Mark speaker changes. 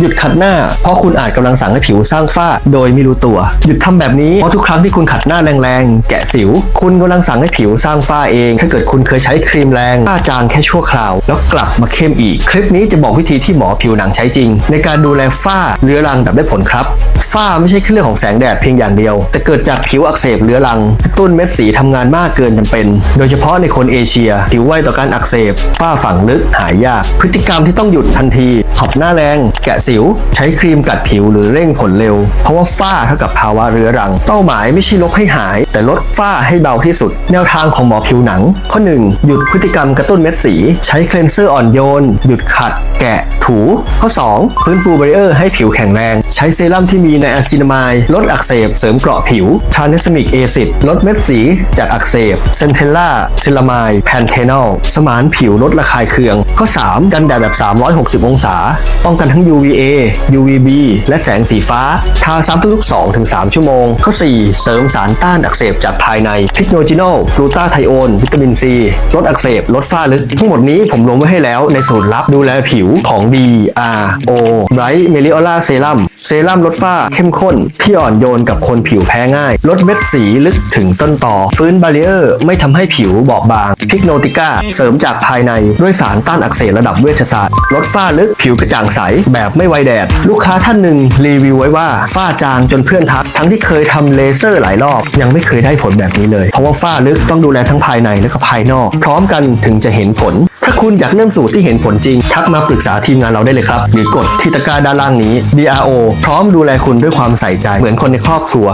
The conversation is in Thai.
Speaker 1: หยุดขัดหน้า เพราะคุณอาจกำลังสั่งให้ผิวสร้างฝ้า โดยไม่รู้ตัว หยุดทำแบบนี้เพราะทุกครั้งที่คุณขัดหน้าแรงๆ แกะสิว คุณกำลังสั่งให้ผิวสร้างฝ้าเอง ถ้าเกิดคุณเคยใช้ครีมแรงฝ้าจางแค่ชั่วคราว แล้วกลับมาเข้มอีก คลิปนี้จะบอกวิธีที่หมอผิวหนังใช้จริง ในการดูแลฝ้าเรื้อรังแบบได้ผลครับฝ้าไม่ใช่แค่เรื่องของแสงแดดเพียงอย่างเดียว แต่เกิดจากผิวอักเสบเรื้อรังตุ้นเม็ดสีทำงานมากเกินจำเป็น โดยเฉพาะในคนเอเชีย ผิวไวต่อการอักเสบฝ้าฝังลึกหายยาก พฤติกรรมที่ต้องหยุดทันที ขอบหน้าแรง แกะสิว ใช้ครีมกัดผิวหรือเร่งผลเร็ว เพราะว่าฝ้าเท่ากับภาวะเรื้อรัง เป้าหมายไม่ใช่ลบให้หาย แต่ลดฝ้าให้เบาที่สุด แนวทางของหมอผิวหนัง ข้อ 1 หยุดพฤติกรรมกระตุ้นเม็ดสี ใช้เคลนเซอร์อ่อนโยน หยุดขัด แกะ ถู ข้อ 2 ฟื้นฟูบริเออร์ให้ผิวแข็งแรง ใช้เซรั่มที่มีไนอะซินามายลดอักเสบเสริมเกราะผิวทรานเนสมิกเอซิดลดเม็ดสีจากอักเสบเซนเทลล่าซิลามายแพนเทนอลสมานผิวลดระคายเคือง ข้อ 3 กันแดดแบบ 360 องศา ป้องกันทั้ง UVA UVB และแสงสีฟ้า ทาซ้ำทุกๆ 2-3 ชั่วโมง ข้อ 4 เสริมสารต้านอักเสบจากภายในพิกโนจิโนลกลูตาไทโอน วิตามินซีลดอักเสบ ลดฝ้าลึก ทั้งหมดนี้ผมรวมไว้ให้แล้วในสูตรลับดูแลผิวของ DRO Bright Meliola Serum เซรั่มลดฝ้าเข้มข้น ที่อ่อนโยนกับคนผิวแพ้ง่าย ลดเม็ดสีลึกถึงต้นต่อ ฟื้นบาริเออร์ไม่ทำให้ผิวบอบบาง พิกโนติก้า เสริมจากภายในด้วยสารต้านอักเสบระดับเวชศาสตร์ ลดฝ้าลึกผิวกระจ่างใส แบบไม่ไวแดด ลูกค้าท่านหนึ่งรีวิวไว้ว่าฝ้าจางจนเพื่อนทัก ทั้งที่เคยทำเลเซอร์หลายรอบ ยังไม่เคยได้ผลแบบนี้เลย เพราะว่าฝ้าลึกต้องดูแลทั้งภายในและก็ภายนอก พร้อมกันถึงจะเห็นผล ถ้าคุณอยากเริ่มสูตรที่เห็นผลจริง ทักมาปรึกษาทีมงานเราได้เลยครับ หรือกดที่ตะกร้าด้านล่างนี้ DRO พร้อมดูแลคุณด้วยความใส่ใจเหมือนคนในครอบครัว